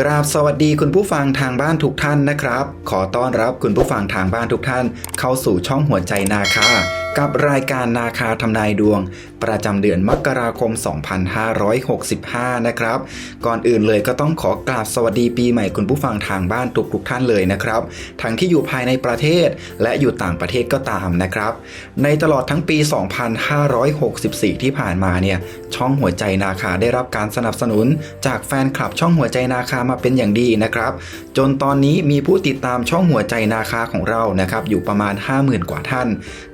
กราบสวัสดีคุณผู้ฟังทางบ้านทุกท่านนะครับ ขอต้อนรับคุณผู้ฟังทางบ้านทุกท่าน เข้าสู่ช่องหัวใจนาคากับรายการนาคาทำนายดวง ประจำเดือนมกราคม 2565 นะครับ ก่อนอื่นเลยก็ต้องขอกราบสวัสดีปีใหม่คุณผู้ฟังทางบ้านทุกทุกท่านเลยนะครับ ทั้งที่อยู่ภายในประเทศและอยู่ต่างประเทศก็ตามนะครับ ในตลอดทั้งปี 2564 ที่ผ่านมาเนี่ย ช่องหัวใจนาคาได้รับการสนับสนุน จากแฟนคลับช่องหัวใจนาคามาเป็นอย่างดีนะครับ จนตอนนี้มีผู้ติดตามช่องหัวใจนาคาของเรานะครับ อยู่ประมาณ 50,000 กว่าท่าน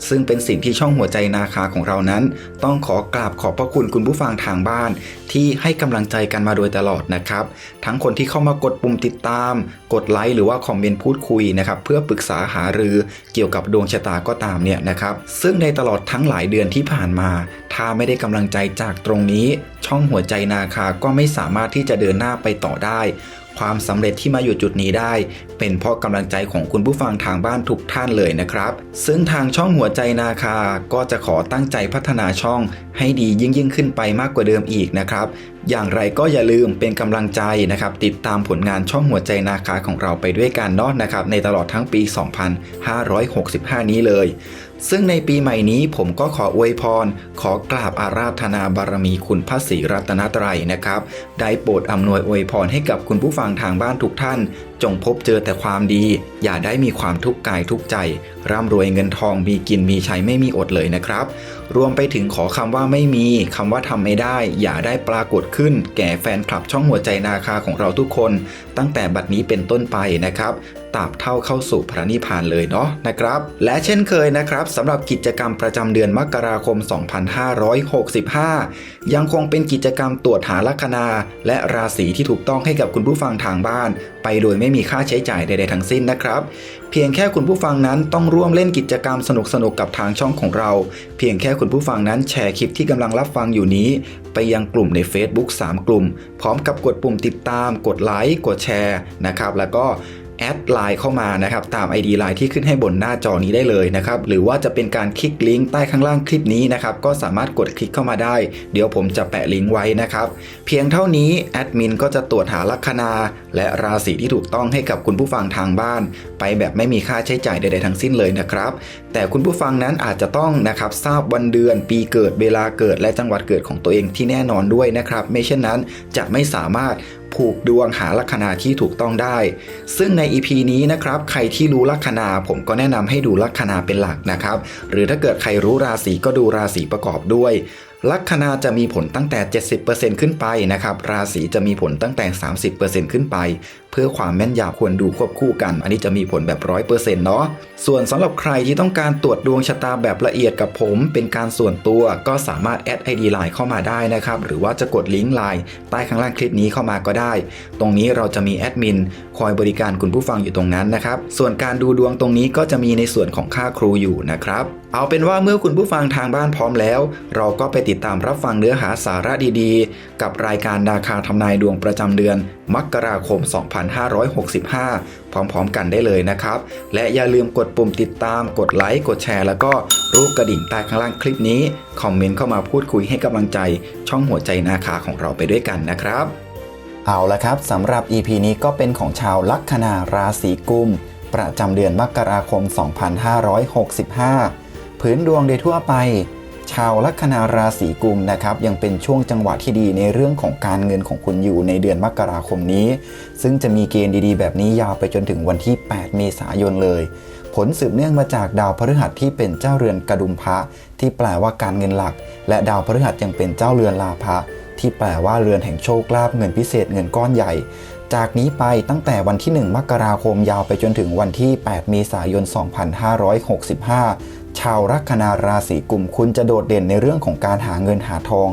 ซึ่งเป็นสิ่งที่ช่องหัวใจนาคาของเรานั้น ต้องขอกราบขอบพระคุณคุณผู้ฟังทางบ้าน ที่ให้กำลังใจกันมาโดยตลอดนะครับ ทั้งคนที่เข้ามากดปุ่มติดตาม กดไลค์หรือว่าคอมเมนต์พูดคุยนะครับเพื่อปรึกษาหารือเกี่ยวกับดวงชะตาก็ตามเนี่ยนะครับ ซึ่งในตลอดทั้งหลายเดือนที่ผ่านมา ถ้าไม่ได้กำลังใจจากตรงนี้ ช่องหัวใจนาคาก็ไม่สามารถที่จะเดินหน้าไปต่อได้ ความสำเร็จที่มาอยู่จุดนี้ได้ เป็นเพราะกำลังใจของคุณผู้ฟังทางบ้านทุกท่านเลยนะครับ ซึ่งทางช่องหัวใจนาคาก็จะขอตั้งใจพัฒนาช่อง ให้ดียิ่งยิ่งขึ้นไปมากกว่าเดิมอีกนะครับอย่างไรก็อย่าลืมเป็นกำลังใจนะครับ ติดตามผลงานช่องหัวใจนาคาของเราไปด้วยกันเนาะนะครับ ในตลอดทั้งปี 2565 นี้เลย ซึ่งในปีใหม่นี้ผมก็ขออวยพร ขอกราบอาราธนาบารมีคุณพระศรีรัตนตรัยนะครับ ได้โปรดอำนวยอวยพรให้กับคุณผู้ฟังทางบ้านทุกท่าน จงพบเจอแต่ความดี อย่าได้มีความทุกข์กายทุกข์ใจ ร่ำรวยเงินทองมีกินมีใช้ไม่มีอดเลยนะครับ รวมไปถึงขอคำว่าไม่มีคำว่าทำไม่ได้ อย่าได้ปรากฏขึ้น แก่แฟนคลับช่องหัวใจนาคาของเราทุกคน ตั้งแต่บัดนี้เป็นต้นไปนะครับ ตราบเท่าเข้าสู่พระนิพพานเลยเนาะนะครับ และเช่นเคยนะครับสำหรับกิจกรรมประจำเดือนมกราคม 2565 ยังคงเป็นกิจกรรมตรวจหาลัคนา และราศีที่ถูกต้องให้กับคุณผู้ฟังทางบ้าน ไปโดยไม่มีค่าใช้จ่ายใดๆทั้งสิ้นนะครับเพียงแค่คุณผู้ฟังนั้นต้องร่วมเล่นกิจกรรมสนุกๆกกับทางช่องของเรา เพียงแค่คุณผู้ฟังนั้นแชร์คลิปที่กำลังรับฟังอยู่นี้ ไปยังกลุ่มใน Facebook 3 กลุ่ม พร้อมกับกดปุ่มติดตาม กดไลค์กดแชร์นะครับ แล้วก็ แอดไลน์เข้ามานะครับตาม ID ไลน์ที่ขึ้นให้บนหน้าจอนี้ได้เลยนะครับหรือว่าจะเป็นการคลิกลิงก์ใต้ข้างล่างคลิปนี้นะครับก็สามารถกดคลิกเข้ามาได้ เดี๋ยวผมจะแปะลิงก์ไว้นะครับเพียงเท่านี้แอดมินก็จะตรวจหาลัคนา และราศีที่ถูกต้องให้กับคุณผู้ฟังทางบ้าน ไปแบบไม่มีค่าใช้จ่ายใดๆทั้งสิ้นเลยนะครับแต่คุณผู้ฟังนั้นอาจจะต้องนะครับทราบวันเดือน ปีเกิดเวลาเกิดและจังหวัดเกิดของตัวเองที่แน่นอนด้วยนะครับไม่เช่นนั้นจะไม่สามารถ ผูกดวงหาลัคนาที่ถูกต้องได้ ซึ่งใน EP นี้นะครับใครที่รู้ลัคนาผมก็แนะนำให้ดูลัคนาเป็นหลักนะครับ หรือถ้าเกิดใครรู้ราศีก็ดูราศีประกอบด้วย ลัคนาจะมีผลตั้งแต่ 70%ขึ้นไปนะครับ ราศีจะมีผลตั้งแต่ 30%ขึ้นไป เพื่อความแม่นยำควรดูควบคู่กัน อันนี้จะมีผลแบบ 100%เนาะ ส่วนสำหรับใครที่ต้องการตรวจดวงชะตาแบบละเอียดกับผม เป็นการส่วนตัวก็สามารถแอด ID ไลน์เข้ามาได้นะครับ หรือว่าจะกดลิงก์ไลน์ใต้ข้างล่างคลิปนี้เข้ามาก็ได้ ตรงนี้เราจะมีแอดมินคอยบริการคุณผู้ฟังอยู่ตรงนั้นนะครับ ส่วนการดูดวงตรงนี้ก็จะมีในส่วนของค่าครูอยู่นะครับ เอาเป็นว่าเมื่อคุณผู้ฟังทางบ้านพร้อมแล้ว เราก็ไปติดตามรับฟังเนื้อหาสาระดีๆ กับรายการนาคาทำนายดวงประจำเดือน มกราคม 2565 พร้อมๆกันได้เลยนะครับ และอย่าลืมกดปุ่มติดตาม กดไลค์ กดแชร์ แล้วก็รูปกระดิ่งใต้ข้างล่างคลิปนี้ คอมเมนต์เข้ามาพูดคุยให้กำลังใจ ช่องหัวใจนาคาของเราไปด้วยกันนะครับ เอาละครับสำหรับ EP นี้ก็เป็นของชาวลัคนาราศีกุม ประจำเดือนมกราคม 2565 พื้นดวงโดยทั่วไป ชาวลัคนาราศีกุมนะครับยังเป็นช่วงจังหวะที่ดีในเรื่องของการเงินของคุณอยู่ในเดือนมกราคมนี้ ซึ่งจะมีเกณฑ์ดีๆ แบบนี้ยาวไปจนถึงวันที่ 8 เมษายนเลย ผลสืบเนื่องมาจากดาวพฤหัสที่เป็นเจ้าเรือนกระดุมพระที่แปลว่าการเงินหลัก และดาวพฤหัสยังเป็นเจ้าเรือนลาภะที่แปลว่าเรือนแห่งโชคลาภเงินพิเศษเงินก้อนใหญ่ จากนี้ไปตั้งแต่วันที่ 1 มกราคมยาวไปจนถึงวันที่ 8 เมษายน 2565 ชาวลัคนาราศีกุมคุณจะโดดเด่นในเรื่องของการหาเงินหาทอง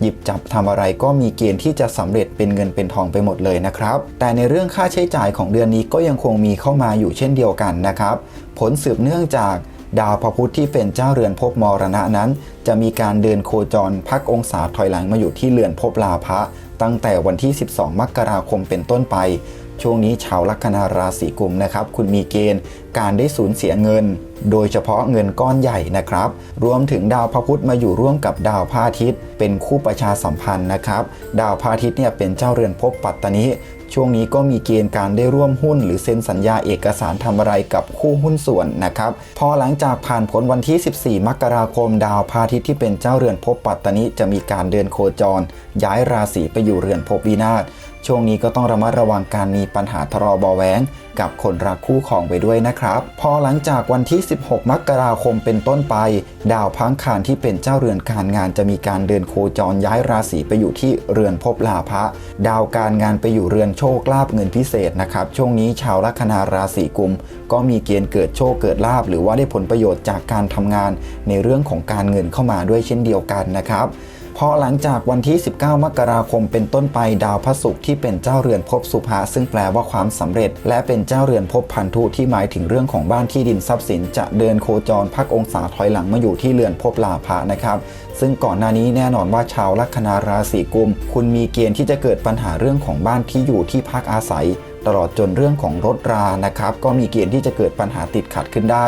หยิบจับทำอะไรก็มีเกณฑ์ที่จะสำเร็จเป็นเงินเป็นทองไปหมดเลยนะครับ แต่ในเรื่องค่าใช้จ่ายของเดือนนี้ก็ยังคงมีเข้ามาอยู่เช่นเดียวกันนะครับ ผลสืบเนื่องจากดาวพระพุธที่เป็นเจ้าเรือนภพมรณะนั้น จะมีการเดินโคจรพักองศาถอยหลังมาอยู่ที่เรือนภพลาภะตั้งแต่วันที่ 12 มกราคมเป็นต้นไป ช่วงนี้ชาวลัคนาราศีกุมนะครับ คุณมีเกณฑ์การได้สูญเสียเงิน โดยเฉพาะเงินก้อนใหญ่นะครับ รวมถึงดาวพระพุธมาอยู่ร่วมกับดาวพระอาทิตย์ เป็นคู่ประชาสัมพันธ์นะครับ ดาวพระอาทิตย์เนี่ยเป็นเจ้าเรือนภพปัตตานิ ช่วงนี้ก็มีเกณฑ์การได้ร่วมหุ้น หรือเซ็นสัญญาเอกสารทำอะไรกับคู่หุ้นส่วนนะครับ พอหลังจากผ่านผลวันที่ 14 มกราคม ดาวพาทิตย์ที่เป็นเจ้าเรือนภพปัตตนิจะมีการเดินโคจร ย้ายราศีไปอยู่เรือนภพวินาศช่วงนี้ก็ต้องระมัดระวังการมีปัญหาทะเลาะเบาะแว้ง กับคนรักคู่ของไปด้วยนะครับ พอหลังจากวันที่ 16 มกราคมเป็นต้นไป ดาวพังคารที่เป็นเจ้าเรือนการงานจะมีการเดินโคจรย้ายราศีไปอยู่ที่เรือนภพลาภะดาวการงานไปอยู่เรือนโชคลาภเงินพิเศษนะครับ ช่วงนี้ชาวลัคนาราศีกุม ก็มีเกณฑ์เกิดโชคเกิดลาภหรือว่าได้ผลประโยชน์จากการทำงาน ในเรื่องของการเงินเข้ามาด้วยเช่นเดียวกันนะครับ พอหลังจากวันที่ 19 มกราคมเป็นต้นไปดาวพระศุกร์ที่เป็นเจ้าเรือนภพสุภาซึ่งแปลว่าความสำเร็จ และเป็นเจ้าเรือนภพพันธุที่หมายถึงเรื่องของบ้านที่ดินทรัพย์สิน จะเดินโคจรพักองศาถอยหลังมาอยู่ที่เรือนภพลาภะนะครับ ซึ่งก่อนหน้านี้แน่นอนว่าชาวลัคนาราศีกุม คุณมีเกณฑ์ที่จะเกิดปัญหาเรื่องของบ้านที่อยู่ที่พักอาศัย ตลอดจนเรื่องของรถรานะครับ ก็มีเกณฑ์ที่จะเกิดปัญหาติดขัดขึ้นได้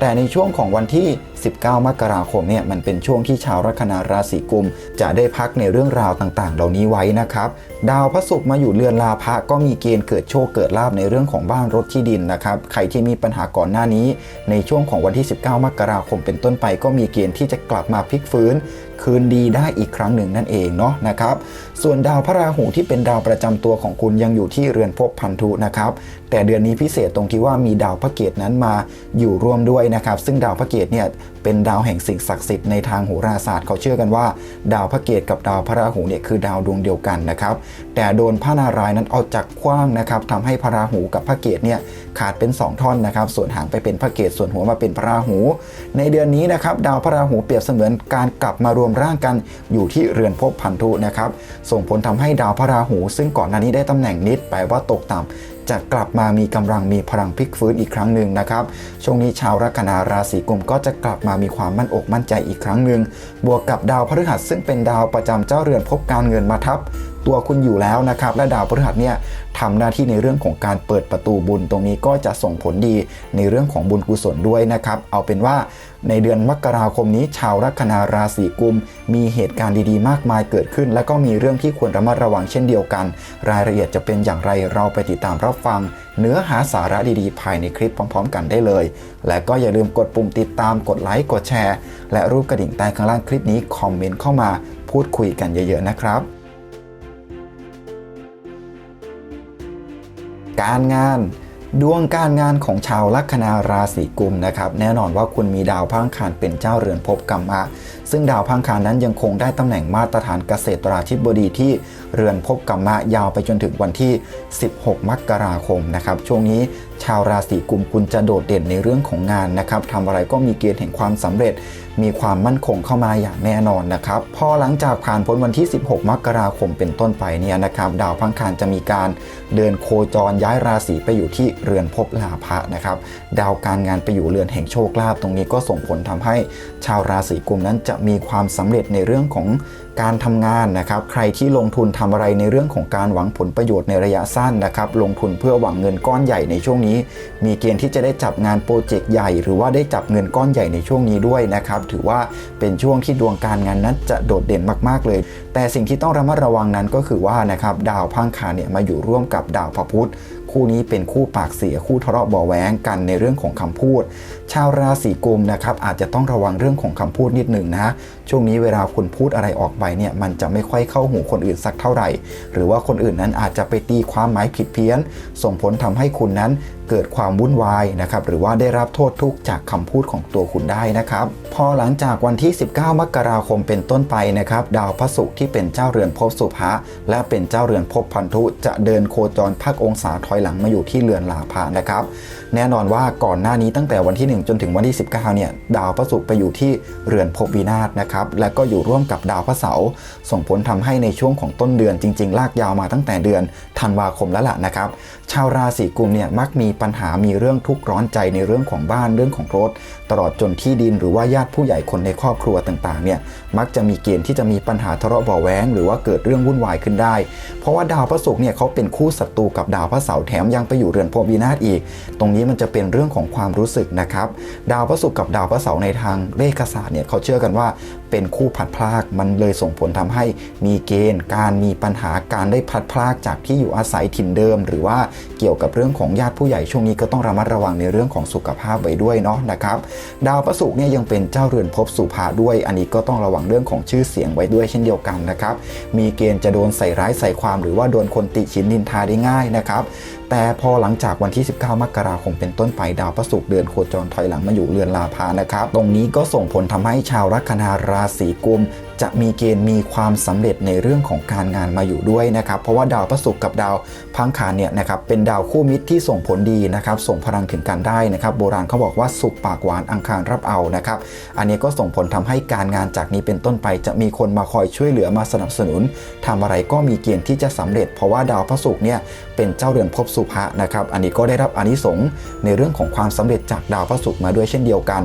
แต่ในช่วงของวันที่ 19 มกราคมเนี่ยมันเป็นช่วงที่ชาวลัคนาราศีกุม จะได้พักในเรื่องราวต่างๆ เหล่านี้ไว้นะครับ ดาวพระศุกร์มาอยู่เรือนลาภะก็มีเกณฑ์เกิดโชคเกิดลาภในเรื่องของบ้านรถที่ดินนะครับใครที่มีปัญหาก่อนหน้านี้ ในช่วงของวันที่ 19 มกราคมเป็นต้นไป ก็มีเกณฑ์ที่จะกลับมาพลิกฟื้น คืนดีได้อีกครั้งหนึ่งนั่นเองเนาะนะครับส่วนดาวพระราหูที่เป็นดาวประจำตัวของคุณยังอยู่ที่เรือนภพพันธุนะครับ แต่เดือนนี้พิเศษตรงที่ว่ามีดาวพระเกตนั้นมาอยู่ร่วมด้วยนะครับ ซึ่งดาวพระเกตเนี่ยเป็นดาวแห่งสิ่งศักดิ์สิทธิ์ในทางโหราศาสตร์เขาเชื่อกันว่า ดาวพระเกตกับดาวพระราหูเนี่ยคือดาวดวงเดียวกันนะครับ แต่โดนพระนารายณ์นั้นเอาจากขว้างนะครับทำให้พระราหูกับพระเกตเนี่ยขาดเป็น 2 ท่อนนะครับ ส่วนหางไปเป็นพระเกตส่วนหัวมาเป็นพระราหู ในเดือนนี้นะครับดาวพระราหูเปรียบเสมือนการกลับมารวมร่างกันอยู่ที่เรือนภพพันธุนะครับส่งผลทำให้ดาวพระราหู ซึ่งก่อนหน้านี้ได้ตำแหน่งนิดแปลว่าตกต่ำจะกลับมามีกำลังมีพลังพลิกฟื้นอีกครั้งหนึ่งนะครับ ช่วงนี้ชาวลัคนาราศีกุมก็จะกลับมามีความมั่นอกมั่นใจอีกครั้งหนึ่งบวกกับดาวพฤหัสซึ่งเป็นดาวประจำเจ้าเรือนภพการเงินมาทับตัวคุณอยู่แล้วนะครับ และดาวพฤหัสเนี่ยทำหน้าที่ในเรื่องของการเปิดประตูบุญตรงนี้ก็จะส่งผลดีในเรื่องของบุญกุศลด้วยนะครับ เอาเป็นว่า ในเดือนมกราคมนี้ชาวลัคนาราศีกุม มีเหตุการณ์ดีๆ มากมายเกิดขึ้น และก็มีเรื่องที่ควรระมัดระวังเช่นเดียวกัน รายละเอียดจะเป็นอย่างไรเราไปติดตามรับฟัง เนื้อหาสาระดีๆ ภายในคลิปพร้อม ๆ กันได้เลย และก็อย่าลืมกดปุ่มติดตามกดไลค์กดแชร์ และรูปกระดิ่งใต้ข้างล่างคลิปนี้คอมเมนต์เข้ามาพูดคุยกันเยอะๆนะครับการงาน ดวงการงานของชาวลัคนาราศีกุมนะครับแน่นอนว่าคุณมีดาวพังคารเป็นเจ้าเรือนภพกรรมะ ซึ่งดาวพังคารนั้นยังคงได้ตำแหน่งมาตรฐานเกษตราธิบดีที่เรือนภพกรรมะยาวไปจนถึงวันที่ 16 มกราคมนะครับช่วงนี้ชาวราศีกุมคุณจะโดดเด่นในเรื่องของงานนะครับทำอะไรก็มีเกณฑ์แห่งความสำเร็จ มีความมั่นคงเข้ามาอย่างแน่นอนนะครับพอหลังจากผ่านพ้นวันที่ 16 มกราคมเป็นต้นไปเนี่ยนะครับ ดาวพังคารจะมีการเดินโคจรย้ายราศีไปอยู่ที่เรือนภพลาภะนะครับ ดาวการงานไปอยู่เรือนแห่งโชคลาภตรงนี้ก็ส่งผลทำให้ชาวราศีกุมนั้นจะมีความสำเร็จในเรื่องของ การทำงานนะครับ ใครที่ลงทุนทำอะไรในเรื่องของการหวังผลประโยชน์ในระยะสั้นนะครับ ลงทุนเพื่อหวังเงินก้อนใหญ่ในช่วงนี้ มีเกณฑ์ที่จะได้จับงานโปรเจกต์ใหญ่ หรือว่าได้จับเงินก้อนใหญ่ในช่วงนี้ด้วยนะครับ ถือว่าเป็นช่วงที่ดวงการงานนั้นจะโดดเด่นมาก ๆ เลย แต่สิ่งที่ต้องระมัดระวังนั้นก็คือว่านะครับดาวพังคาเนี่ยมาอยู่ร่วมกับดาวพระพุธคู่นี้เป็นคู่ปากเสียคู่ทะเลาะเบาะแว้งกันในเรื่องของคำพูดชาวราศีกุมนะครับอาจจะต้องระวังเรื่องของคำพูดนิดหนึ่งนะช่วงนี้เวลาคุณพูดอะไรออกไปเนี่ยมันจะไม่ค่อยเข้าหูคนอื่นสักเท่าไหร่ หรือว่าคนอื่นนั้นอาจจะไปตีความหมายผิดเพี้ยน ส่งผลทำให้คุณนั้นเกิดความวุ่นวายนะครับหรือว่าได้รับโทษทุกจากคำพูดของตัวคุณได้นะครับพอหลังจากวันที่ 19 มกราคมเป็นต้นไปนะครับดาวพระศุกร์ที่เป็นเจ้าเรือนภพสุภะและเป็นเจ้าเรือนภพพันธุจะเดินโคจรพักองศาถอยหลังมาอยู่ที่เรือนลาภะนะครับ แน่นอนว่าก่อนหน้านี้ตั้งแต่วันที่ 1 จนถึงวันที่ 19เนี่ยดาวพระศุกร์ไปอยู่ที่เรือนภพวินาศนะครับและก็อยู่ร่วมกับดาวพระเสาร์ส่งผลทำให้ในช่วงของต้นเดือนจริง ๆ ลากยาวมาตั้งแต่เดือนธันวาคมแล้วล่ะนะครับชาวราศีกุมเนี่ยมักมีปัญหามีเรื่องทุกข์ร้อนใจในเรื่องของบ้านเรื่องของรถ ตลอดจนที่ดินหรือว่าญาติผู้ใหญ่คนในครอบครัวต่างๆเนี่ยมักจะมีเกณฑ์ที่จะมีปัญหาทะเลาะเบาแวงหรือว่าเกิดเรื่องวุ่นวายขึ้นได้ เพราะว่าดาวพระศุกร์เนี่ยเขาเป็นคู่ศัตรูกับดาวพระเสาร์แถมยังไปอยู่เรือนภพวินาศอีก ตรงนี้นี้มันจะเป็นเรื่องของความรู้สึกนะครับ ดาวพระศุกร์กับดาวพระเสาร์ในทางเลขศาสตร์เนี่ยเขาเชื่อกันว่า เป็นคู่พัดพลากมันเลยส่งผลทำให้มีเกณฑ์การมีปัญหาการได้พัดพลากจากที่อยู่อาศัยถิ่นเดิม หรือว่าเกี่ยวกับเรื่องของญาติผู้ใหญ่ช่วงนี้ก็ต้องระมัดระวังในเรื่องของสุขภาพไว้ด้วยเนาะนะครับ ดาวพระศุกร์เนี่ยยังเป็นเจ้าเรือนภพสุภาด้วย อันนี้ก็ต้องระวังเรื่องของชื่อเสียงไว้ด้วยเช่นเดียวกันนะครับ มีเกณฑ์จะโดนใส่ร้ายใส่ความ หรือว่าโดนคนติชินนินทาได้ง่ายนะครับแต่พอหลังจากวันที่ 19 มกราคมเป็นต้นไปดาวพระศุกร์เดือนโคจรถอยหลังมาอยู่เรือนลาภานะครับ ตรงนี้ก็ส่งผลทำให้ชาวลัคนาราศีกุม จะมีเกณฑ์มีความสำเร็จในเรื่องของการงานมาอยู่ด้วยนะครับ เพราะว่าดาวพระศุกร์กับดาวพังคารเนี่ยนะครับเป็นดาวคู่มิตรที่ส่งผลดีนะครับ ส่งพลังถึงกันได้นะครับ โบราณเขาบอกว่าสุขปากหวานอังคารรับเอานะครับ อันนี้ก็ส่งผลทำให้การงานจากนี้เป็นต้นไป จะมีคนมาคอยช่วยเหลือมาสนับสนุนทำอะไรก็มีเกณฑ์ที่จะสำเร็จ เพราะว่าดาวพระศุกร์เนี่ยเป็นเจ้าเรือนภพสุภะนะครับ อันนี้ก็ได้รับอนิสงส์ในเรื่องของความสำเร็จจากดาวพระศุกร์มาด้วยเช่นเดียวกัน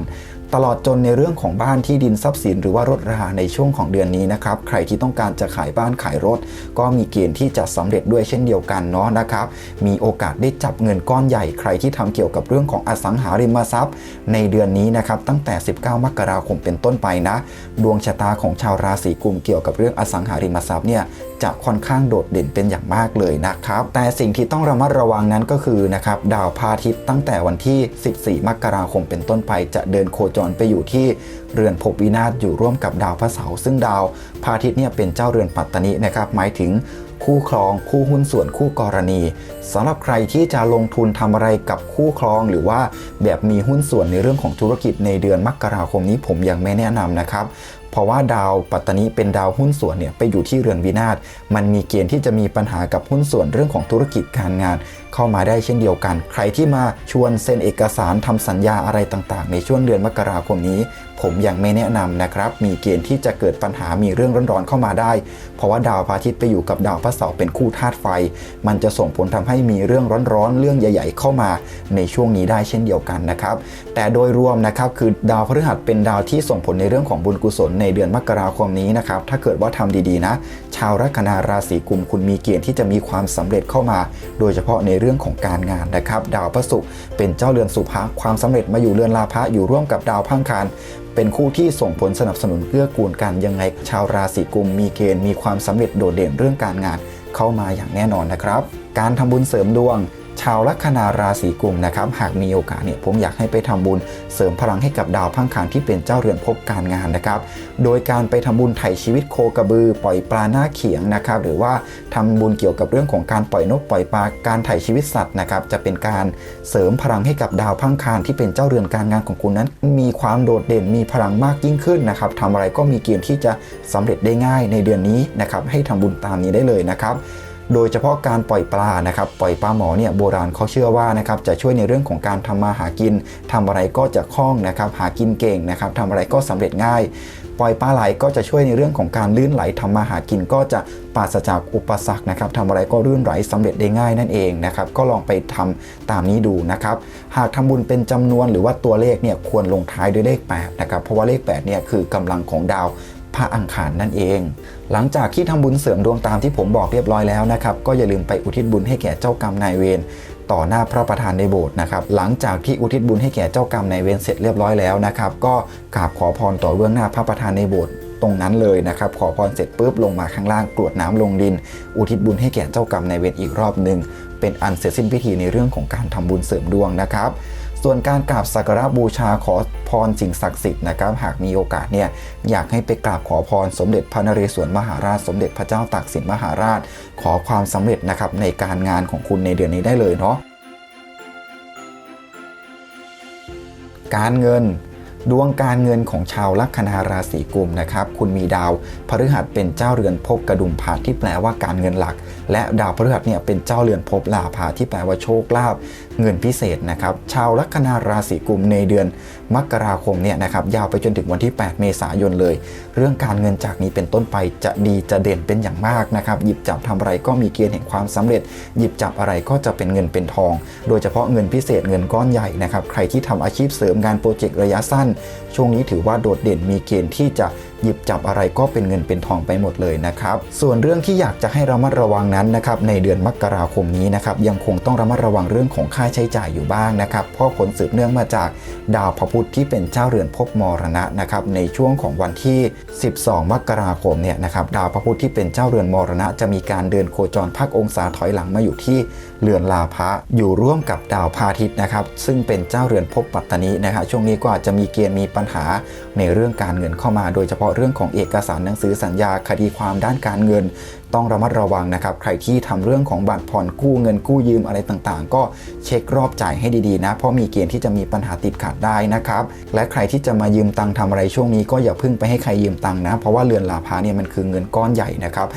ตลอดจนในเรื่องของบ้านที่ดินทรัพย์สิน หรือว่ารถราในช่วงของเดือนนี้นะครับใครที่ต้องการจะขายบ้านขายรถ ก็มีเกณฑ์ที่จะสำเร็จด้วยเช่นเดียวกันเนาะนะครับมีโอกาสได้จับเงินก้อนใหญ่ใครที่ทำเกี่ยวกับเรื่องของอสังหาริมทรัพย์ ในเดือนนี้นะครับตั้งแต่ 19 มกราคมเป็นต้นไปนะ ดวงชะตาของชาวราศีกุมเกี่ยวกับเรื่องอสังหาริมทรัพย์เนี่ย จะค่อนข้างโดดเด่นเป็นอย่างมากเลยนะครับ แต่สิ่งที่ต้องระมัดระวังนั้นก็คือนะครับดาวพาทิตย์ตั้งแต่วันที่ 14 มกราคมเป็นต้นไปจะเดินโคจรไปอยู่ที่เรือนภพวินาศอยู่ร่วมกับดาวพระเสาร์ซึ่งดาวพาทิตย์เนี่ยเป็นเจ้าเรือนปัตตนินะครับหมายถึงคู่ครอง คู่หุ้นส่วนคู่กรณีสำหรับใครที่จะลงทุนทำอะไรกับคู่ครอง หรือว่าแบบมีหุ้นส่วนในเรื่องของธุรกิจในเดือนมกราคมนี้ผมยังไม่แนะนำนะครับ เพราะว่าดาวปัตตานีเป็นดาวหุ้นส่วนเนี่ยไปอยู่ที่เรือนวินาศมันมีเกณฑ์ที่จะมีปัญหากับหุ้นส่วนเรื่องของธุรกิจการงานเข้ามาได้เช่นเดียวกัน ใครที่มาชวนเซ็นเอกสารทำสัญญาอะไรต่างๆ ในช่วงเดือนมกราคมนี้ ผมยังไม่แนะนำนะครับ มีเกณฑ์ที่จะเกิดปัญหามีเรื่องร้อนๆเข้ามาได้ เพราะว่าดาวพระอาทิตย์ไปอยู่กับดาวพระเสาร์เป็นคู่ธาตุไฟ มันจะส่งผลทำให้มีเรื่องร้อนๆเรื่องใหญ่ ๆ เข้ามาในช่วงนี้ได้เช่นเดียวกันนะครับ แต่โดยรวมนะครับคือดาวพฤหัสเป็นดาวที่ส่งผลในเรื่องของบุญกุศลในเดือนมกราคมนี้นะครับถ้าเกิดว่าทำดีๆนะ ชาวลัคนาราศีกุมคุณมีเกณฑ์ที่จะมีความสำเร็จเข้ามา โดยเฉพาะในเรื่องของการงานนะครับ ดาวพระศุกร์เป็นเจ้าเรือนสุภะความสำเร็จมาอยู่เรือนลาภะอยู่ร่วมกับดาวพังคารเป็นคู่ที่ส่งผลสนับสนุนเกื้อกูลกันยังไง ชาวราศีกุมมีเกณฑ์มีความสำเร็จโดดเด่นเรื่องการงานเข้ามาอย่างแน่นอนนะครับ การทำบุญเสริมดวง ชาวลัคนาราศีกุมนะครับหากมีโอกาสเนี่ยผมอยากให้ไปทำบุญเสริมพลังให้กับดาวพังคารที่เป็นเจ้าเรือนภพการงานนะครับโดยการไปทำบุญไถ่ชีวิตโคกระบือ ปล่อยปลาหน้าเขียงนะครับหรือว่าทำบุญเกี่ยวกับเรื่องของการปล่อยนกปล่อยปลาการไถ่ชีวิตสัตว์นะครับจะเป็นการเสริมพลังให้กับดาวพังคารที่เป็นเจ้าเรือนการงานของคุณนั้น มีความโดดเด่นมีพลังมากยิ่งขึ้นนะครับทำอะไรก็มีเกณฑ์ที่จะสำเร็จได้ง่ายในเดือนนี้นะครับให้ทำบุญตามนี้ได้เลยนะครับ โดยเฉพาะการปล่อยปลานะครับปล่อยปลาหมอเนี่ยโบราณเขาเชื่อว่านะครับจะช่วยในเรื่องของการทำมาหากินทำอะไรก็จะคล่องนะครับหากินเก่งนะครับทำอะไรก็สำเร็จง่าย ปล่อยปลาไหลก็จะช่วยในเรื่องของการลื่นไหลทำมาหากินก็จะปราศจากอุปสรรคนะครับทำอะไรก็ลื่นไหลสำเร็จได้ง่ายนั่นเองนะครับก็ลองไปทำตามนี้ดูนะครับหากทำบุญเป็นจำนวนหรือว่าตัวเลขเนี่ยควรลงท้ายด้วยเลข8นะครับเพราะว่าเลข8เนี่ยคือกำลังของดาว พระอังคารนั่นเอง หลังจากที่ทำบุญเสริมดวงตามที่ผมบอกเรียบร้อยแล้วนะครับ ก็อย่าลืมไปอุทิศบุญให้แก่เจ้ากรรมนายเวรต่อหน้าพระประธานในโบสถ์นะครับ หลังจากที่อุทิศบุญให้แก่เจ้ากรรมนายเวรเสร็จเรียบร้อยแล้วนะครับ ก็กราบขอพรต่อเบื้องหน้าพระประธานในโบสถ์ตรงนั้นเลยนะครับ ขอพรเสร็จปุ๊บลงมาข้างล่างกรวดน้ำลงดิน อุทิศบุญให้แก่เจ้ากรรมนายเวรอีกรอบหนึ่งเป็นอันเสร็จสิ้นพิธีในเรื่องของการทำบุญเสริมดวงนะครับ ส่วนการกราบสักการะบูชาขอ พรสิ่งศักดิ์สิทธิ์นะครับหากมีโอกาสเนี่ยอยากให้ไปกราบขอพรสมเด็จพระนเรศวรมหาราช สมเด็จพระเจ้าตากสินมหาราช ขอความสำเร็จนะครับในการงานของคุณในเดือนนี้ได้เลยเนาะการเงินดวงการเงินของชาวลัคนาราศีกุมนะครับ คุณมีดาวพฤหัสเป็นเจ้าเรือนภพกระดุมพาที่แปลว่าการเงินหลัก และดาวพฤหัสเนี่ยเป็นเจ้าเรือนภพลาภาที่แปลว่าโชคลาภ เงินพิเศษนะครับชาวลัคนาราศีกุมในเดือนมกราคมเนี่ยนะครับยาวไปจนถึงวันที่ 8 เมษายนเลย เรื่องการเงินจากนี้เป็นต้นไปจะดีจะเด่นเป็นอย่างมากนะครับหยิบจับทำอะไรก็มีเกณฑ์แห่งความสำเร็จ หยิบจับอะไรก็จะเป็นเงินเป็นทอง โดยเฉพาะเงินพิเศษเงินก้อนใหญ่นะครับใครที่ทำอาชีพเสริมงานโปรเจกต์ระยะสั้น ช่วงนี้ถือว่าโดดเด่นมีเกณฑ์ที่จะ หยิบจับอะไรก็เป็นเงินเป็นทองไปหมดเลยนะครับ ส่วนเรื่องที่อยากจะให้ระมัดระวังนั้นนะครับในเดือนมกราคมนี้นะครับยังคงต้องระมัดระวังเรื่องของค่าใช้จ่ายอยู่บ้างนะครับเพราะผลสืบเนื่องมาจากดาวพระพุธที่เป็นเจ้าเรือนภพมรณะนะครับในช่วงของวันที่ 12 มกราคมเนี่ยนะครับดาวพระพุธที่เป็นเจ้าเรือนมรณะ จะมีการเดินโคจรพักองศาถอยหลังมาอยู่ที่ เรือนลาภะอยู่ร่วมกับดาวพาทิตย์นะครับ ซึ่งเป็นเจ้าเรือนภพปัตตานีนะฮะช่วงนี้ก็อาจจะมีเกณฑ์มีปัญหาในเรื่องการเงินเข้ามา โดยเฉพาะเรื่องของเอกสารหนังสือสัญญาคดีความด้านการเงินต้องระมัดระวังนะครับ ใครที่ทำเรื่องของบัตรผ่อนกู้เงินกู้ยืมอะไรต่างๆ ก็เช็ครอบจ่ายให้ดีๆนะ เพราะมีเกณฑ์ที่จะมีปัญหาติดขัดได้นะครับ และใครที่จะมายืมตังค์ทำอะไรช่วงนี้ก็อย่าเพิ่งไปให้ใครยืมตังค์นะ เพราะว่าเรือนลาภาเนี่ยมันคือเงินก้อนใหญ่นะครับ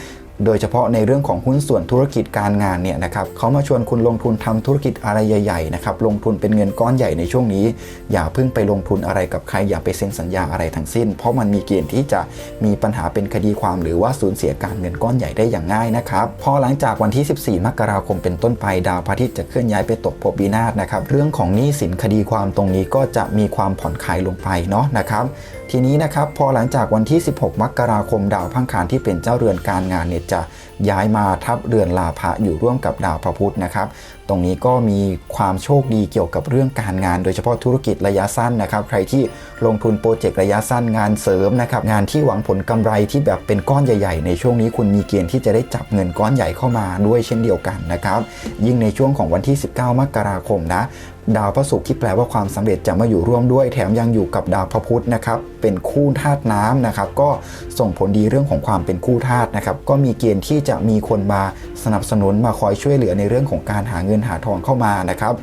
โดยเฉพาะในเรื่องของหุ้นส่วนธุรกิจการงานเนี่ยนะครับเขามาชวนคุณลงทุนทำธุรกิจอะไรใหญ่ๆนะครับลงทุนเป็นเงินก้อนใหญ่ในช่วงนี้ อย่าเพิ่งไปลงทุนอะไรกับใครอย่าไปเซ็นสัญญาอะไรทั้งสิ้น เพราะมันมีเกณฑ์ที่จะมีปัญหาเป็นคดีความหรือว่าสูญเสียการเงินก้อนใหญ่ได้อย่างง่ายนะครับพอหลังจากวันที่ 14 มกราคมเป็นต้นไปดาวพระอาทิตย์จะเคลื่อนย้ายไปตกภพวินาศนะครับเรื่องของหนี้สินคดีความตรงนี้ก็จะมีความผ่อนคลายลงไปเนาะนะครับ ทีนี้นะครับพอหลังจากวันที่ 16 มกราคมดาวพังคารที่เป็นเจ้าเรือนการงานเนี่ยจะย้ายมาทับเรือนลาภะอยู่ร่วมกับดาวพระพุธนะครับ ตรงนี้ก็มีความโชคดีเกี่ยวกับเรื่องการงาน โดยเฉพาะธุรกิจระยะสั้นนะครับ ใครที่ลงทุนโปรเจกต์ระยะสั้นงานเสริมนะครับ งานที่หวังผลกำไรที่แบบเป็นก้อนใหญ่ ๆ ในช่วงนี้คุณมีเกณฑ์ที่จะได้จับเงินก้อนใหญ่เข้ามาด้วยเช่นเดียวกันนะครับ ยิ่งในช่วงของวันที่ 19 มกราคมนะ ดาวพระศุกร์ที่แปลว่าความสำเร็จจะมาอยู่ร่วมด้วย แถมยังอยู่กับดาวพระพุธนะครับ เป็นคู่ธาตุน้ำนะครับ ก็ส่งผลดีเรื่องของความเป็นคู่ธาตุนะครับ ก็มีเกณฑ์ที่จะมีคนมาสนับสนุนมาคอยช่วยเหลือในเรื่องของการหาเงินหาทองเข้ามานะครับ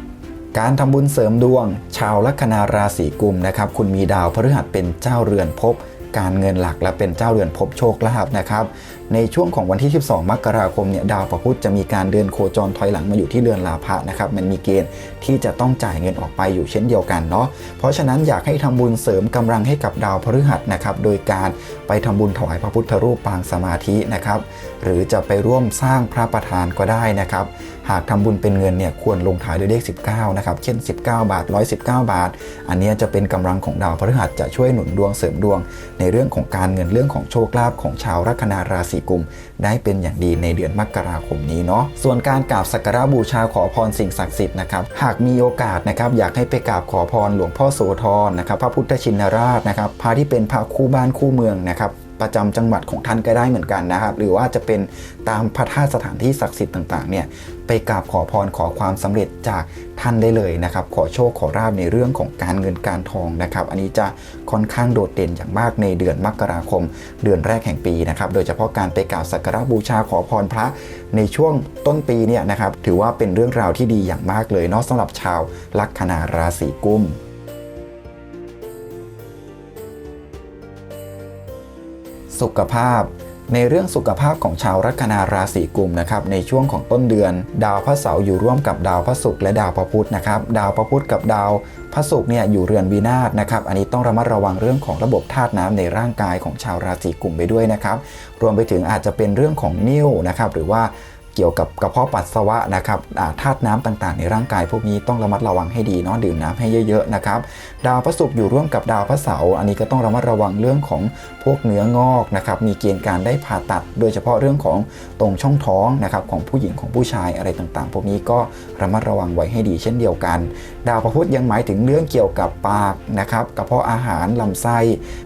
การทำบุญเสริมดวง ชาวลัคนาราศีกุมนะครับ คุณมีดาวพฤหัสเป็นเจ้าเรือนภพ การเงินหลักและเป็นเจ้าเรือนภพโชคลาภนะครับ ในช่วงของวันที่ 12 มกราคมเนี่ยดาวพระพุธจะมีการเดินโคจรถอยหลังมาอยู่ที่เรือนลาภะนะครับมันมีเกณฑ์ที่จะต้องจ่ายเงินออกไปอยู่เช่นเดียวกันเนาะเพราะฉะนั้นอยากให้ทำบุญเสริมกำลังให้กับดาวพฤหัสนะครับโดยการไปทำบุญถวายพระพุทธรูปปางสมาธินะครับหรือจะไปร่วมสร้างพระประธานก็ได้นะครับ หากทำบุญเป็นเงินเนี่ยควรลงท้ายด้วยเลข 19 นะครับ เช่น 19 บาท 119 บาท อันนี้จะเป็นกำลังของดาวพฤหัสจะช่วยหนุนดวงเสริมดวง ในเรื่องของการเงินเรื่องของโชคลาภของชาวลัคนาราศีกุม ได้เป็นอย่างดีในเดือนมกราคมนี้เนาะ ส่วนการกราบสักการะบูชาขอพรสิ่งศักดิ์สิทธิ์นะครับ หากมีโอกาสนะครับอยากให้ไปกราบขอพรหลวงพ่อโสธรนะครับ พระพุทธชินราชนะครับ พระที่เป็นพระคู่บ้านคู่เมืองนะครับ ประจำจังหวัดของท่านก็ได้เหมือนกันนะครับ หรือว่าจะเป็นตามพระธาตุสถานที่ศักดิ์สิทธิ์ต่างๆเนี่ยไปกราบขอพรขอความสำเร็จจากท่านได้เลยนะครับ ขอโชคขอราบในเรื่องของการเงินการทองนะครับ อันนี้จะค่อนข้างโดดเด่นอย่างมากในเดือนมกราคม เดือนแรกแห่งปีนะครับ โดยเฉพาะการไปกราบสักการะบูชาขอพรพระในช่วงต้นปีเนี่ยนะครับ ถือว่าเป็นเรื่องราวที่ดีอย่างมากเลยเนาะสำหรับชาวลัคนาราศีกุม สุขภาพ ในเรื่องสุขภาพของชาวลัคนาราศีกุมนะครับในช่วงของต้นเดือน ดาวพระเสาร์อยู่ร่วมกับดาวพระศุกร์และดาวพระพุธนะครับดาวพระพุธกับดาวพระศุกร์เนี่ยอยู่เรือนวินาศนะครับอันนี้ต้องระมัดระวังเรื่องของระบบธาตุน้ำในร่างกายของชาวราศีกุมไปด้วยนะครับรวมไปถึงอาจจะเป็นเรื่องของนิ่วนะครับหรือว่า เกี่ยวกับกระเพาะปัสสาวะนะครับธาตุน้ำต่างๆ ในร่างกายพวกนี้ต้องระมัดระวังให้ดีเนาะดื่มน้ำให้เยอะๆนะครับดาวพระศุกร์อยู่ร่วมกับดาวพระเสาร์อันนี้ก็ต้องระมัดระวังเรื่องของพวกเนื้องอกนะครับมีเกณฑ์การได้ผ่าตัด โดยเฉพาะเรื่องของตรงช่องท้องนะครับของผู้หญิงของผู้ชายอะไรต่างๆ พวกนี้ก็ระมัดระวังไว้ให้ดีเช่นเดียวกันดาวพระพุธยังหมายถึงเรื่องเกี่ยวกับปากนะครับกระเพาะอาหารลำไส้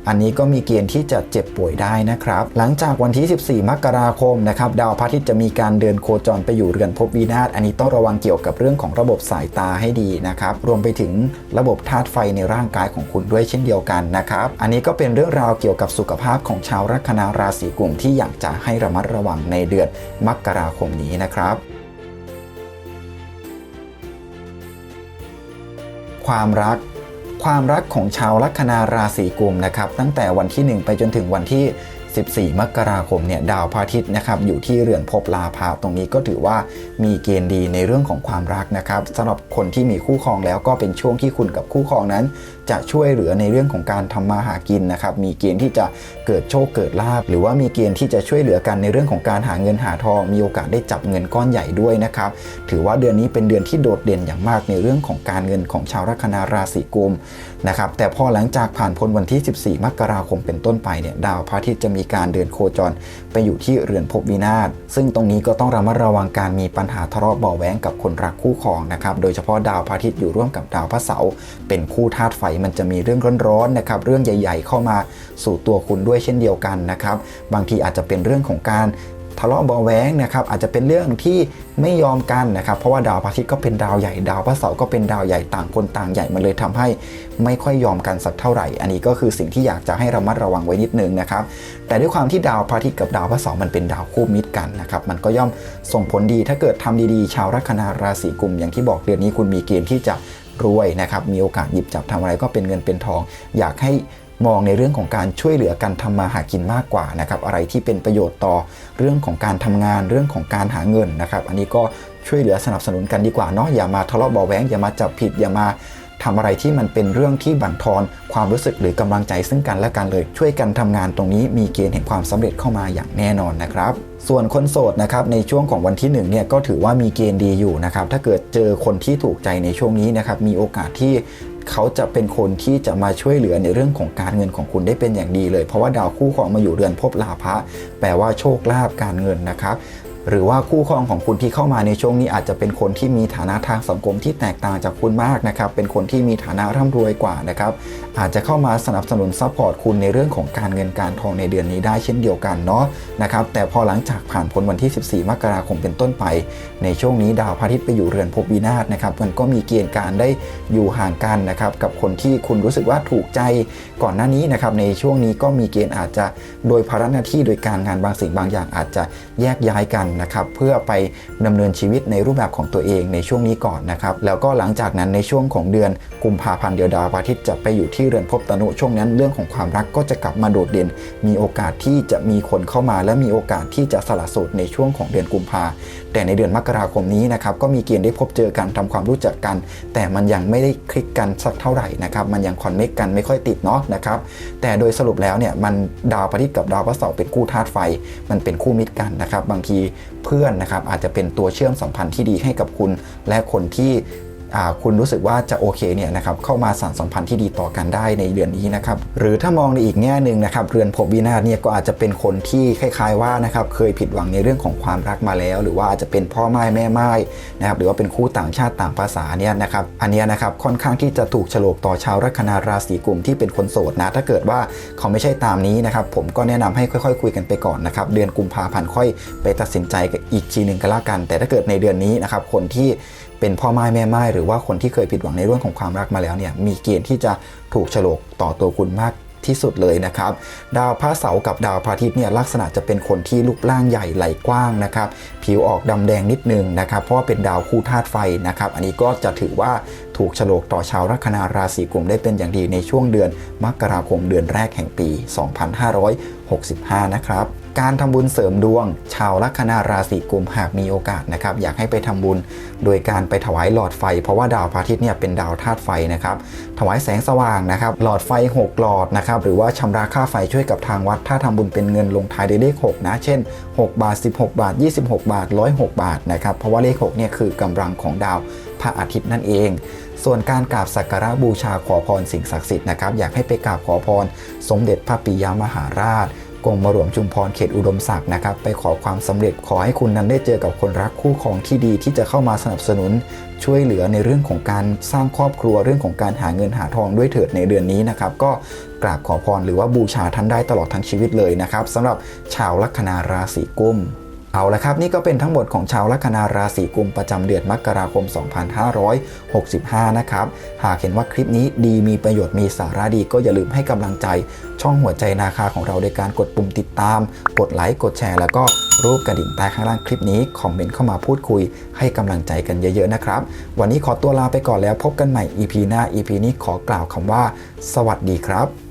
อันนี้ก็มีเกณฑ์ที่จะเจ็บป่วยได้นะครับ หลังจากวันที่ 14 มกราคมนะครับดาวพระอาทิตย์จะมีการเดินโคจรไปอยู่เรือนภพวินาศอันนี้ต้องระวังเกี่ยวกับเรื่องของระบบสายตาให้ดีนะครับรวมไปถึงระบบธาตุไฟในร่างกายของคุณด้วยเช่นเดียวกันนะครับ อันนี้ก็เป็นเรื่องราวเกี่ยวกับสุขภาพของชาวลัคนาราศีกุมที่อยากจะให้ระมัดระวังในเดือนมกราคมนี้นะครับ ความรัก ความรักของชาวลัคนาราศีกุมนะครับ ตั้งแต่วันที่ 1 ไปจนถึงวันที่ 14 มกราคมเนี่ยดาวพระอาทิตย์นะครับอยู่ที่เรือนภพลาภาตรงนี้ก็ถือว่ามีเกณฑ์ดีในเรื่องของความรักนะครับสำหรับคนที่มีคู่ครองแล้วก็เป็นช่วงที่คุณกับคู่ครองนั้น จะช่วยเหลือในเรื่องของการทำมาหากินนะครับมีเกณฑ์ที่จะเกิดโชคเกิดลาบหรือว่ามีเกณฑ์ที่จะช่วยเหลือกันในเรื่องของการหาเงินหาทอง มีโอกาสได้จับเงินก้อนใหญ่ด้วยนะครับถือว่าเดือนนี้เป็นเดือนที่โดดเด่นอย่างมากในเรื่องของการเงินของชาวลัคนาราศีกุมนะครับแต่พอหลังจากผ่านพ้นวันที่ 14 มกราคมเป็นต้นไปเนี่ยดาวพระอาทิตย์จะมีการเดินโคจร ไปอยู่ที่เรือนภพวินาศซึ่งตรงนี้ก็ต้องระมัดระวังการมีปัญหาทะเลาะเบาะแว้งกับคนรักคู่ครองนะครับโดยเฉพาะดาวพระอาทิตย์อยู่ร่วมกับดาวพระเสาร์เป็นคู่ธาตุไฟมันจะมีเรื่องร้อนๆนะครับเรื่องใหญ่ ๆ เข้ามาสู่ตัวคุณด้วยเช่นเดียวกันนะครับ บางทีอาจจะเป็นเรื่องของการทะเลาะเบาะแวงนะครับอาจจะเป็นเรื่องที่ไม่ยอมกันนะครับ เพราะว่าดาวพระอาทิตย์ก็เป็นดาวใหญ่ดาวพระเสาร์ก็เป็นดาวใหญ่ต่างคนต่างใหญ่มันเลยทำให้ไม่ค่อยยอมกันสักเท่าไหร่ อันนี้ก็คือสิ่งที่อยากจะให้ระมัดระวังไว้นิดนึงนะครับ แต่ด้วยความที่ดาวพระอาทิตย์กับดาวพระเสาร์มันเป็นดาวคู่มิตรกันนะครับมันก็ย่อมส่งผลดีถ้าเกิดทำดีๆ ชาวลัคนาราศีกุมอย่างที่บอกเดือนนี้คุณมีเกณฑ์ที่จะ รวยนะครับมีโอกาสหยิบจับทำอะไรก็เป็นเงินเป็นทอง อยากให้มองในเรื่องของการช่วยเหลือกันทำมาหากินมากกว่านะครับอะไรที่เป็นประโยชน์ต่อเรื่องของการทำงานเรื่องของการหาเงินนะครับ อันนี้ก็ช่วยเหลือสนับสนุนกันดีกว่าเนาะอย่ามาทะเลาะเบาแวงอย่ามาจับผิดอย่ามาทำอะไรที่มันเป็นเรื่องที่บั่นทอนความรู้สึกหรือกำลังใจซึ่งกันและกันเลย ช่วยกันทำงานตรงนี้มีเกณฑ์แห่งความสำเร็จเข้ามาอย่างแน่นอนนะครับ ส่วนคนโสดนะครับในช่วงของวันที่1เนี่ยก็ถือว่ามีเกณฑ์ดีอยู่นะครับถ้าเกิดเจอคนที่ถูกใจในช่วงนี้นะครับมีโอกาสที่เขาจะเป็นคนที่จะมาช่วยเหลือในเรื่องของการเงินของคุณได้เป็นอย่างดีเลย เพราะว่าดาวคู่ของมาอยู่เรือนภพลาภะแปลว่าโชคลาภการเงินนะครับ หรือว่าคู่ครองของคุณที่เข้ามาในช่วงนี้อาจจะเป็นคนที่มีฐานะทางสังคมที่แตกต่างจากคุณมากนะครับ เป็นคนที่มีฐานะร่ำรวยกว่านะครับ อาจจะเข้ามาสนับสนุนซัพพอร์ตคุณในเรื่องของการเงินการทองในเดือนนี้ได้เช่นเดียวกันเนาะนะครับ แต่พอหลังจากผ่านพ้นวันที่ 14 มกราคมเป็นต้นไป ในช่วงนี้ดาวพระอาทิตย์ไปอยู่เรือนภพวินาศนะครับ มันก็มีเกณฑ์การได้อยู่ห่างกันนะครับ กับคนที่คุณรู้สึกว่าถูกใจก่อนหน้านี้นะครับ ในช่วงนี้ก็มีเกณฑ์อาจจะโดยภาระหน้าที่โดยการงานบางสิ่งบางอย่างอาจจะแยกย้ายกันนะครับเพื่อไปดำเนินชีวิตในรูปแบบของตัวเองในช่วงนี้ก่อนนะครับแล้วก็หลังจากนั้นในช่วงของเดือนกุมภาพันธ์เดียวดาวพระอาทิตย์จะไปอยู่ที่เรือนภพตนุช่วงนั้นเรื่องของความรักก็จะกลับมาโดดเด่น มีโอกาสที่จะมีคนเข้ามา และมีโอกาสที่จะสละโสดในช่วงของเดือนกุมภา แต่ในเดือนมกราคมนี้นะครับก็มีเกณฑ์ได้พบเจอกันทำความรู้จักกัน แต่มันยังไม่ได้คลิกกันสักเท่าไหร่นะครับมันยังคอนเนคกันไม่ค่อยติดเนาะนะครับแต่โดยสรุปแล้วเนี่ยมันดาวพระอาทิตย์กับดาวพระเสาร์เป็นคู่ธาตุไฟ มันเป็นคู่มิตรกันนะครับบางทีเพื่อนนะครับอาจจะเป็นตัวเชื่อมสัมพันธ์ที่ดีให้กับคุณ และคนที่ คุณรู้สึกว่าจะโอเคเนี่ยนะครับเข้ามาสานสัมพันธ์ที่ดีต่อกันได้ในเดือนนี้นะครับหรือถ้ามองในอีกแง่หนึ่งนะครับเรือนภพวินาศเนี่ยก็อาจจะเป็นคนที่คล้ายๆว่านะครับเคยผิดหวังในเรื่องของความรักมาแล้ว หรือว่าอาจจะเป็นพ่อไม้แม่ไม้นะครับหรือว่าเป็นคู่ต่างชาติต่างภาษาเนี่ยนะครับอันนี้นะครับค่อนข้างที่จะถูกฉลกต่อชาวลัคนาราศีกุมที่เป็นคนโสดนะถ้าเกิดว่าเขาไม่ใช่ตามนี้นะครับผมก็แนะนำให้ค่อยๆ คุยกันไปก่อนนะครับเดือนกุมภาพันธ์ค่อยไปตัดสินใจอีกทีหนึ่งก็แล้วกัน แต่ถ้าเกิดในเดือนนี้นะครับคนที่ เป็นพ่อไม้แม่ไม้หรือว่าคนที่เคยผิดหวังในเรื่องของความรักมาแล้วเนี่ยมีเกณฑ์ที่จะถูกฉลกต่อตัวคุณมากที่สุดเลยนะครับ ดาวพระเสาร์กับดาวพระอาทิตย์เนี่ยลักษณะจะเป็นคนที่รูปร่างใหญ่ไหล่กว้างนะครับ ผิวออกดำแดงนิดนึงนะครับ เพราะว่าเป็นดาวคู่ธาตุไฟนะครับ อันนี้ก็จะถือว่าถูกฉลกต่อชาวลัคนาราศีกุมได้เป็นอย่างดีในช่วงเดือนมกราคมเดือนแรกแห่งปี 2565 นะครับ การทำบุญเสริมดวง ชาวลัคนาราศีกุมหากมีโอกาสนะครับ อยากให้ไปทำบุญโดยการไปถวายหลอดไฟ เพราะว่าดาวพระอาทิตย์เนี่ยเป็นดาวธาตุไฟนะครับ ถวายแสงสว่างนะครับ หลอดไฟ 6 หลอดนะครับ หรือว่าชำระค่าไฟช่วยกับทางวัด ถ้าทำบุญเป็นเงินลงท้ายด้วยเลข 6 นะ เช่น 6 บาท 16 บาท 26 บาท 106 บาทนะครับ เพราะว่าเลข 6 เนี่ยคือกำลังของดาวพระอาทิตย์นั่นเอง ส่วนการกราบสักการะบูชาขอพรสิ่งศักดิ์สิทธิ์นะครับ อยากให้ไปกราบขอพรสมเด็จพระปิยมหาราช กรมหลวงชุมพรเขตอุดมศักดิ์นะครับไปขอความสำเร็จขอให้คุณนั้นได้เจอกับคนรักคู่ครองที่ดีที่จะเข้ามาสนับสนุน ช่วยเหลือในเรื่องของการสร้างครอบครัวเรื่องของการหาเงินหาทองด้วยเถิดในเดือนนี้นะครับก็กราบขอพรหรือว่าบูชาท่านได้ตลอดทั้งชีวิตเลยนะครับสำหรับชาวลัคนาราศีกุม เอาละครับนี่ก็เป็นทั้งหมดของชาวลัคนาราศีกุมประจำเดือนมกราคม 2565 นะครับ หากเห็นว่าคลิปนี้ดีมีประโยชน์มีสาระดีก็อย่าลืมให้กำลังใจ ช่องหัวใจนาคาของเราโดยการกดปุ่มติดตาม กดไลค์กดแชร์ แล้วก็รูปกระดิ่งใต้ข้างล่างคลิปนี้คอมเมนต์เข้ามาพูดคุย ให้กำลังใจกันเยอะๆนะครับ วันนี้ขอตัวลาไปก่อนแล้วพบกันใหม่ EP หน้า EP นี้ขอกล่าวคำว่า สวัสดีครับ